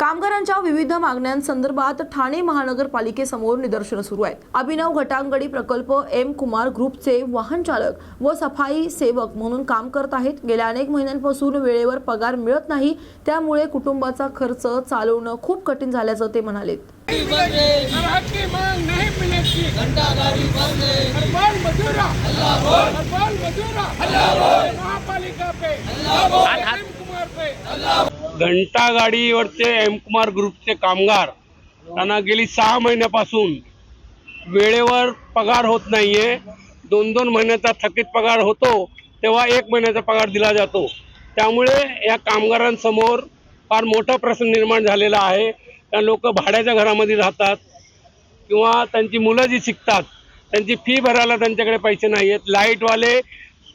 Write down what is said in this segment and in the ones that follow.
कामगारांच्या विविध मागण्यांसंदर्भात ठाणे महानगरपालिकेसमोर निदर्शनं सुरू आहेत. अभिनव घटांगडी प्रकल्प एम कुमार ग्रुपचे वाहन चालक व सफाई सेवक म्हणून काम करत आहेत. गेल्या अनेक महिन्यांपासून वेळेवर पगार मिळत नाही. त्यामुळे कुटुंबाचा खर्च चालवणं खूप कठीण झाल्याचं ते म्हणाले. महापालिका पे. घंटा गाडीवरचे एम कुमार ग्रुपचे कामगार त्यांना गेली सहा महिन्यापासून वेळेवर पगार होत नाहीये. दोन दोन महिन्याचा थकीत पगार होतो तेव्हा एक महिन्याचा पगार दिला जातो. त्यामुळे या कामगारांसमोर फार मोठा प्रश्न निर्माण झालेला आहे. त्या लोक भाड्याच्या घरामध्ये राहतात किंवा त्यांची मुलं जी शिकतात त्यांची फी भरायला त्यांच्याकडे पैसे नाही आहेत लाईटवाले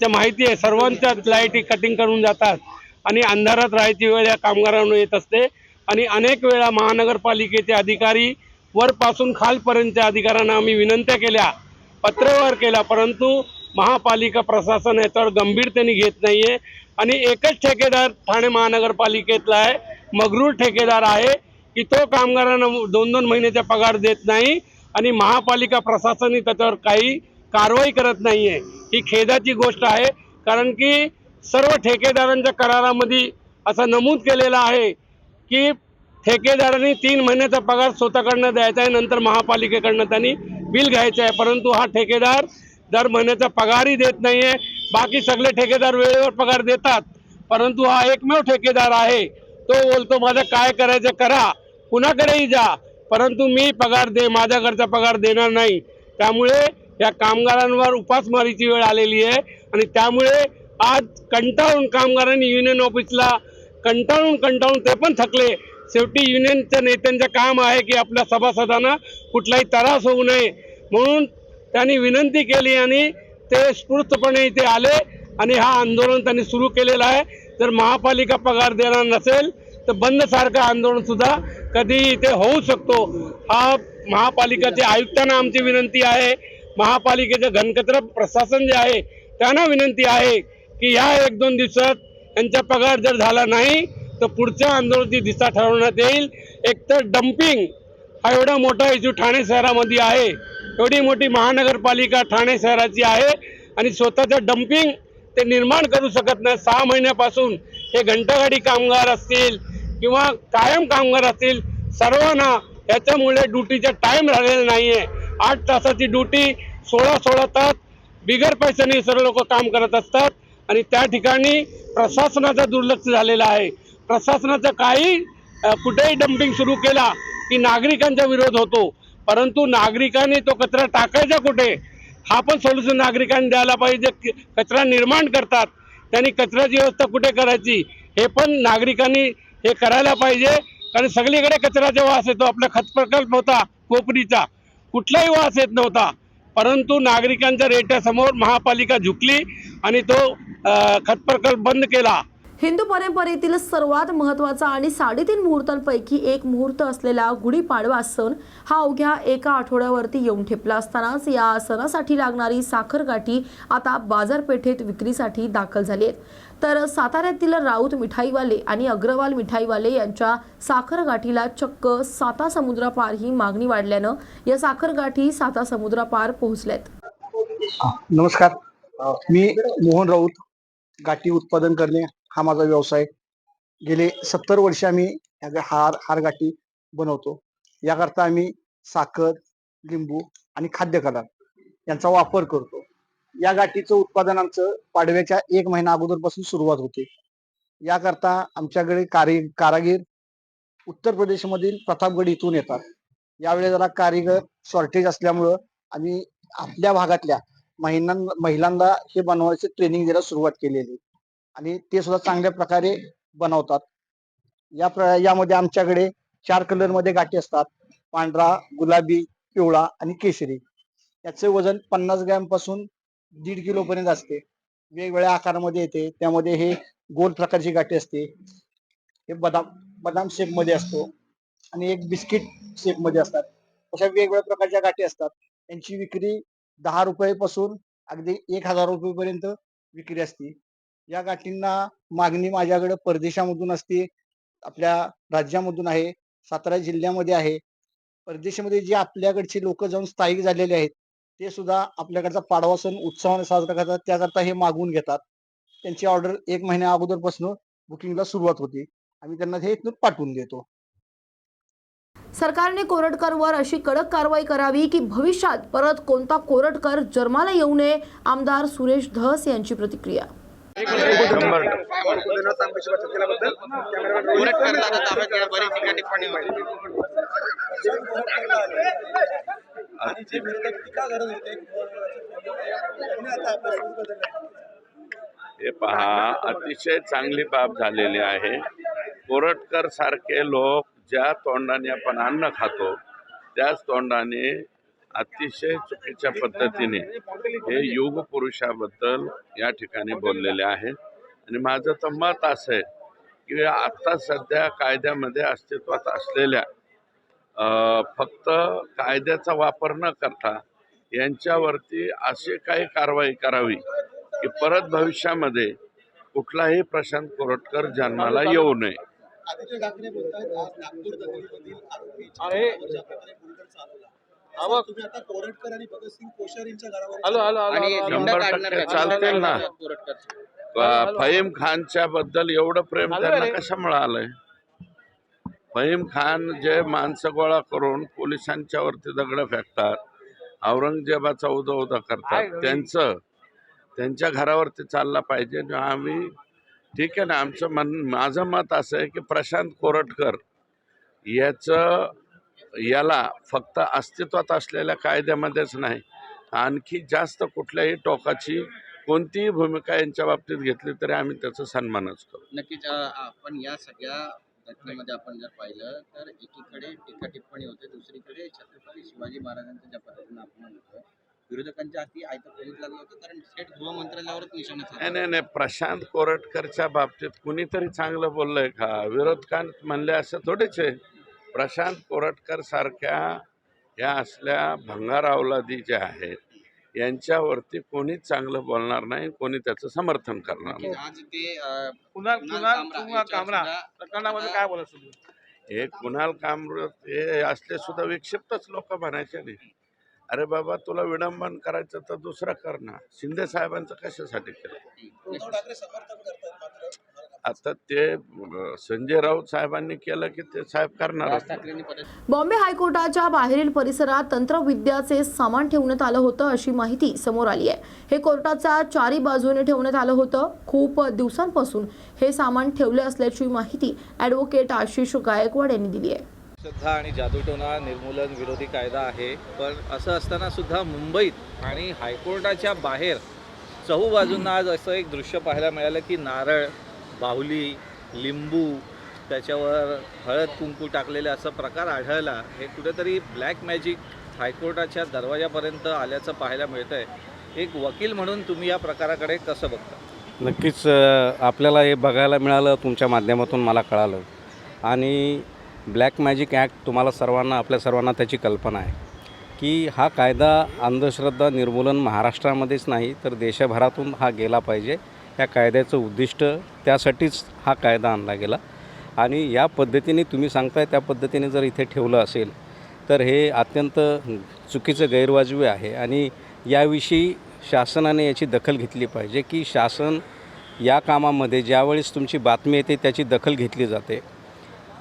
त्या माहिती आहे सर्वांच्याच लाइट कटिंग करून जातात. आणि अंधारात राहायची वेळ या कामगारांना येत असते. आणि अनेक वेळा महानगरपालिकेचे अधिकारी वरपासून खालपर्यंतच्या अधिकाऱ्यांना आम्ही विनंत्या केल्या. पत्रव्यवहार केला परंतु महापालिका प्रशासन याच्यावर गंभीरतेने घेत नाही आहे आणि एकच ठेकेदार ठाणे महानगरपालिकेतला आहे मगरूर ठेकेदार आहे की तो कामगारांना दोन दोन महिन्याचा पगार देत नाही आणि महापालिका प्रशासनही त्याच्यावर काही कारवाई करत नाही आहे ही खेदाची गोष्ट आहे कारण की सर्व ठेकेदारांच्या करारामध्ये असं नमूद केलेलं आहे की ठेकेदारांनी तीन महिन्याचा पगार स्वतःकडनं द्यायचा आहे नंतर महापालिकेकडनं त्यांनी बिल घ्यायचं आहे. परंतु हा ठेकेदार दर महिन्याचा पगारही देत नाही आहे बाकी सगळे ठेकेदार वेळेवर पगार देतात. परंतु हा एकमेव ठेकेदार आहे. तो बोलतो माझं काय करायचं करा. कुणाकडेही जा. परंतु मी पगार दे माझ्याकडचा पगार देणार नाही. त्यामुळे या कामगारांवर उपासमारीची वेळ आलेली आहे आणि त्यामुळे आज कंटाळून कामगारांनी युनियन ऑफिसला कंटाळून कंटाळून ते पण थकले. शेवटी युनियनच्या नेत्यांचं काम आहे की आपल्या सभासदांना कुठलाही त्रास होऊ नये. म्हणून त्यांनी विनंती केली आणि ते स्फूर्तपणे इथे आले आणि हा आंदोलन त्यांनी सुरू केलेलं आहे. जर महापालिका पगार देणार नसेल तर बंद सारखं कधी इथे होऊ शकतो. हा महापालिकेचे आयुक्तांना आमची विनंती आहे. महापालिकेचं घनकचरा प्रशासन जे आहे त्यांना विनंती आहे. की या एक दोन दिवसात यांचा पगार जर झाला नाही तर पुढच्या आंदोलनाची दिशा ठरवण्यात येईल. एकतर डम्पिंग हा एवढा मोठा इश्यू ठाणे शहरामध्ये आहे. एवढी मोठी महानगरपालिका ठाणे शहराची आहे आणि स्वतःचं डम्पिंग ते निर्माण करू शकत नाही. सहा महिन्यापासून हे घंटागाडी कामगार असतील किंवा कायम कामगार असतील सर्वांना याच्यामुळे ड्युटीचा टाईम राहिलेला नाही आहे आठ तासाची ड्युटी सोळा सोळा तास बिगर पैशाने सर्व लोक काम करत असतात. आणि त्या ठिकाणी प्रशासनाचं दुर्लक्ष झालेलं आहे. प्रशासनाचं काही कुठेही डम्पिंग सुरू केला की नागरिकांचा विरोध होतो. परंतु नागरिकांनी तो कचरा टाकायचा कुठे? हा पण सोल्युशन नागरिकांनी द्यायला पाहिजे. कचरा निर्माण करतात. त्यांनी कचऱ्याची व्यवस्था कुठे करायची? हे पण नागरिकांनी हे करायला पाहिजे. कारण सगळीकडे कचऱ्याचा वास येतो. आपला खत प्रकल्प होता कोपरीचा. कुठलाही वास येत नव्हता. परंतु नागरिकांच्या रेट्यासमोर महापालिका झुकली आणि तो खत प्रकल्प बंद केला. हिंदू परंपरेतील सर्वात महत्त्वाचा आणि साडेतीन मुहूर्तांपैकी एक मुहूर्त असलेला गुढीपाडवा सण हा अवघ्या एका आठवड्यावरती येऊन ठेपला असतानाच या सणासाठी लागणारी साखर गाठी आता बाजारपेठेत विक्रीसाठी दाखल झाली आहेत. तर साताऱ्यातील राऊत मिठाईवाले आणि अग्रवाल मिठाईवाले यांच्या साखर गाठीला चक्क साता समुद्रापार ही मागणी वाढल्यानं या साखर गाठी साता समुद्रापार पोहोचल्यात. नमस्कार. मी मोहन राऊत. गाठी उत्पादन करणे हा माझा व्यवसाय. गेले सत्तर वर्ष आम्ही हार हार गाठी बनवतो. याकरता आम्ही साखर लिंबू आणि खाद्यपदार्थ यांचा वापर करतो. या गाठीचं उत्पादन आमचं पाडव्याच्या एक महिना अगोदरपासून सुरुवात होते. याकरता आमच्याकडे कारी कारागीर उत्तर प्रदेशमधील प्रतापगड इथून येतात. यावेळी जरा कारीगर शॉर्टेज असल्यामुळं आम्ही आपल्या भागातल्या महिलांना हे बनवायचे ट्रेनिंग द्यायला सुरुवात केलेली. आणि ते सुद्धा चांगल्या प्रकारे बनवतात. या प्र यामध्ये आमच्याकडे चार कलरमध्ये गाठी असतात. पांढरा गुलाबी पिवळा आणि केशरी. याचे वजन पन्नास ग्रॅमपासून दीड किलो पर्यंत असते. वेगवेगळ्या आकारामध्ये येते. त्यामध्ये हे गोल प्रकारची गाठी असते. हे बदाम बदाम शेपमध्ये असतो. आणि एक बिस्किट शेपमध्ये असतात. अशा वेगवेगळ्या प्रकारच्या गाठी असतात. त्यांची विक्री दहा रुपये पासून अगदी एक हजार रुपये पर्यंत विक्री असते. या गाठींना मागणी माझ्याकडे परदेशामधून असते. आपल्या राज्यामधून आहे. सातारा जिल्ह्यामध्ये आहे. परदेशामध्ये जे आपल्याकडचे लोक जाऊन स्थायिक झालेले आहेत ते सुद्धा आपल्याकडचा पाडवा सण उत्साहाने साजरा करतात. त्याकरता हे मागवून घेतात. त्यांची ऑर्डर एक महिन्या अगोदरपासून बुकिंगला सुरुवात होती. आम्ही त्यांना हे इथून पाठवून देतो. सरकारने कोरटकरवर अशी कडक कारवाई करावी की भविष्यात परत कोणता कोरटकर जन्माला येऊ नये आमदार सुरेश धस यांची प्रतिक्रिया. हे पहा अतिशय चांगली बाब झालेली आहे. कोरटकर सारखे लोक ज्या तोंडाने आपण अन्न खातो त्याच तोंडाने अतिशय चुकीच्या पद्धतीने हे युग पुरुषाबद्दल या ठिकाणी बोललेले आहेत आणि माझं तर मत असं आहे की आत्ता सध्या कायद्यामध्ये अस्तित्वात असलेल्या फक्त कायद्याचा वापर न करता यांच्यावरती अशी काही कारवाई करावी की परत भविष्यामध्ये कुठलाही प्रशांत कोरटकर जन्माला येऊ नये. आदित्य ठाकरे बोलतायत आज नागपूर दंगलीमधील आरोपी आहे. तुम्ही आता कोरटकर आणि भगतसिंग कोश्यारी यांच्या घरावर आणि चालतील ना फहीम खानच्या बद्दल एवढं प्रेम त्यांना रे. कशामुळे आलंय फहीम खान जे माणसं गोळा करून पोलिसांच्या वरती दगड फेकतात औरंगजेबाचा उदा उदा करतात घरी. त्यांचं त्यांच्या घरावरती चालला पाहिजे आणि आम्ही ठीक आहे ना आमचं मन माझं मत असं आहे की प्रशांत कोरटकर याचं याला फक्त अस्तित्वात असलेल्या कायद्यामध्येच नाही आणखी जास्त कुठल्याही टोकाची कोणतीही भूमिका यांच्या बाबतीत घेतली तरी आम्ही त्याचा सन्मानच करू. नक्कीच आपण या सगळ्या घटनेमध्ये आपण जर पाहिलं तर एकीकडे टीका टिप्पणी होते दुसरीकडे छत्रपती शिवाजी महाराजांच्या ज्या पद्धतीनं आपण होतं विरोधकांच्या हाती आयतं पोलीस लागलं होतं कारण थेट गृहमंत्रालयावरच निशाणा नाही नाही नाही प्रशांत कोरटकरच्या बाबतीत कुणीतरी चांगलं बोललंय का? विरोधकांत म्हणले असं थोडेच आहे. प्रशांत कोरटकर सारख्या या असल्या भंगार अवलादी ज्या आहेत यांच्यावरती कोणीच चांगलं बोलणार नाही कोणी त्याचं समर्थन करणार नाही. आज ते अ, कुणाल कुणाल कामरा प्रकरणामध्ये काय बोलत हे कुणाल कामरत हे असले सुद्धा विक्षिप्तच लोक म्हणायचे नाही. अरे बाबा तुला विडंबन करायचं तर दुसरं कर ना. शिंदे साहेबांचं कशासाठी केलं? आता ते संजय राऊत साहेबांनी केलं की ते साहेब करणार बॉम्बे हायकोर्टाच्या बाहेरील परिसरात तंत्रविद्याचे सामान ठेवण्यात आलं होतं अशी माहिती समोर आली आहे. हे कोर्टाच्या चारी बाजूने ठेवण्यात आलं होतं. खूप दिवसांपासून हे सामान ठेवले असल्याची माहिती ॲडव्होकेट आशिष गायकवाड यांनी दिली आहे. श्रद्धा आणि जादूटोणा निर्मूलन विरोधी कायदा आहे. पण असं असताना सुद्धा मुंबईत आणि हायकोर्टाच्या बाहेर चहूबाजूंना आज असं एक दृश्य पाहायला मिळालं की नारळ बाहुली लिंबू त्याच्यावर हळद कुंकू टाकलेले असा प्रकार आढळला. हे कुठेतरी ब्लॅक मॅजिक हायकोर्टाच्या दरवाजापर्यंत आल्याचं पाहायला मिळतं आहे एक वकील म्हणून तुम्ही या प्रकाराकडे कसं बघता? नक्कीच आपल्याला हे बघायला मिळालं तुमच्या माध्यमातून मला कळालं. आणि ब्लॅक मॅजिक ॲक्ट तुम्हाला सर्वांना आपल्या सर्वांना त्याची कल्पना आहे. की हा कायदा अंधश्रद्धा निर्मूलन महाराष्ट्रामध्येच नाही तर देशभरातून हा गेला पाहिजे. या कायद्याचं उद्दिष्ट त्यासाठीच हा कायदा आणला गेला. आणि या पद्धतीने तुम्ही सांगताय त्या पद्धतीने जर इथे ठेवलं असेल तर हे अत्यंत चुकीचं गैरवाजवी आहे. आणि याविषयी शासनाने याची दखल घेतली पाहिजे की शासन या कामामध्ये ज्यावेळेस तुमची बातमी येते त्याची दखल घेतली जाते.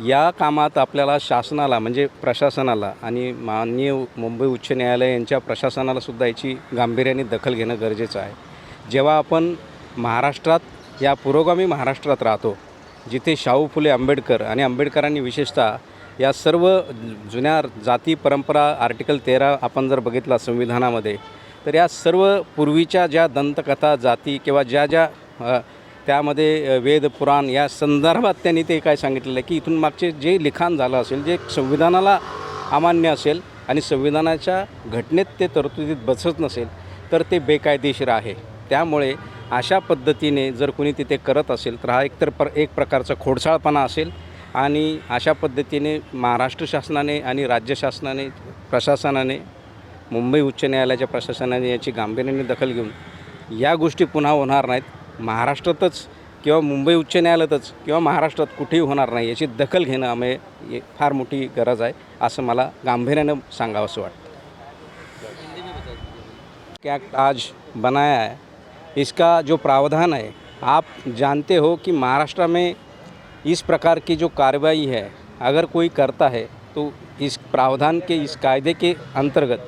या कामात आपल्याला शासनाला म्हणजे प्रशासनाला आणि माननीय मुंबई उच्च न्यायालय यांच्या प्रशासनाला सुद्धा याची गांभीर्याने दखल घेणं गरजेचं आहे. जेव्हा आपण महाराष्ट्रात या पुरोगामी महाराष्ट्रात राहतो जिथे शाहू फुले आंबेडकर आणि आंबेडकरांनी विशेषतः या सर्व जुन्या जाती परंपरा आर्टिकल तेरा आपण जर बघितला संविधानामध्ये तर या सर्व पूर्वीच्या ज्या दंतकथा जाती किंवा ज्या ज्या त्यामध्ये वेद पुराण या संदर्भात त्यांनी ते काय सांगितलेलं आहे की इथून मागचे जे लिखाण झालं असेल जे संविधानाला अमान्य असेल आणि संविधानाच्या घटनेत ते तरतुदीत बसत नसेल तर ते बेकायदेशीर आहे. त्यामुळे अशा पद्धतीने जर कोणी तिथे करत असेल तर हा एकतर पर एक प्रकारचा खोडसाळपणा असेल आणि अशा पद्धतीने महाराष्ट्र शासनाने आणि राज्य शासनाने प्रशासनाने मुंबई उच्च न्यायालयाच्या प्रशासनाने याची गांभीर्याने दखल घेऊन या गोष्टी पुन्हा होणार नाहीत. महाराष्ट्रातच किंवा मुंबई उच्च न्यायालयातच किंवा महाराष्ट्रात कुठेही होणार नाही याची दखल घेणं आम्ही फार मोठी गरज आहे असं मला गांभीर्यानं सांगावंसं वाटतं. एक्ट आज बनाया है इसका जो प्रावधान है आप जानते हो कि महाराष्ट्र में इस प्रकार की जो कार्रवाई है अगर कोई करता है तो इस प्रावधान के इस कायदे के अंतर्गत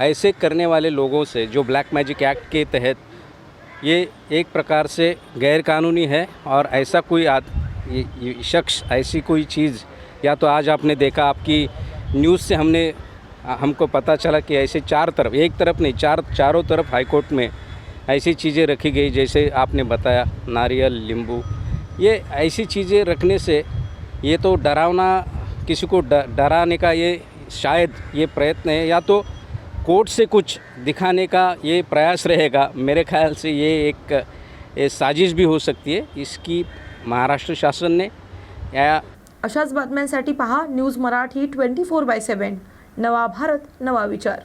ऐसे करने वाले लोगों से जो ब्लैक मैजिक एक्ट के तहत ये एक प्रकार से गैरकानूनी है और ऐसा कोई आद शख्स, ऐसी कोई चीज़, या तो आज आपने देखा, आपकी न्यूज़ से हमने हमको पता चला कि ऐसे चार तरफ़, एक तरफ़ नहीं, चार, चारों तरफ़ हाईकोर्ट में ऐसी चीज़ें रखी गई, जैसे आपने बताया, नारियल, नींबू। ये ऐसी चीज़ें रखने से ये तो डरावना, किसी को डराने का ये शायद ये प्रयत्न है, या तो कोर्ट से कुछ दिखाने का ये प्रयास रहेगा मेरे ख्याल से ये एक ये साजिश भी हो सकती है इसकी महाराष्ट्र शासन ने या अशाच बातम्यांसाठी पहा news Marathi twenty four by seven. नवा भारत नवा विचार.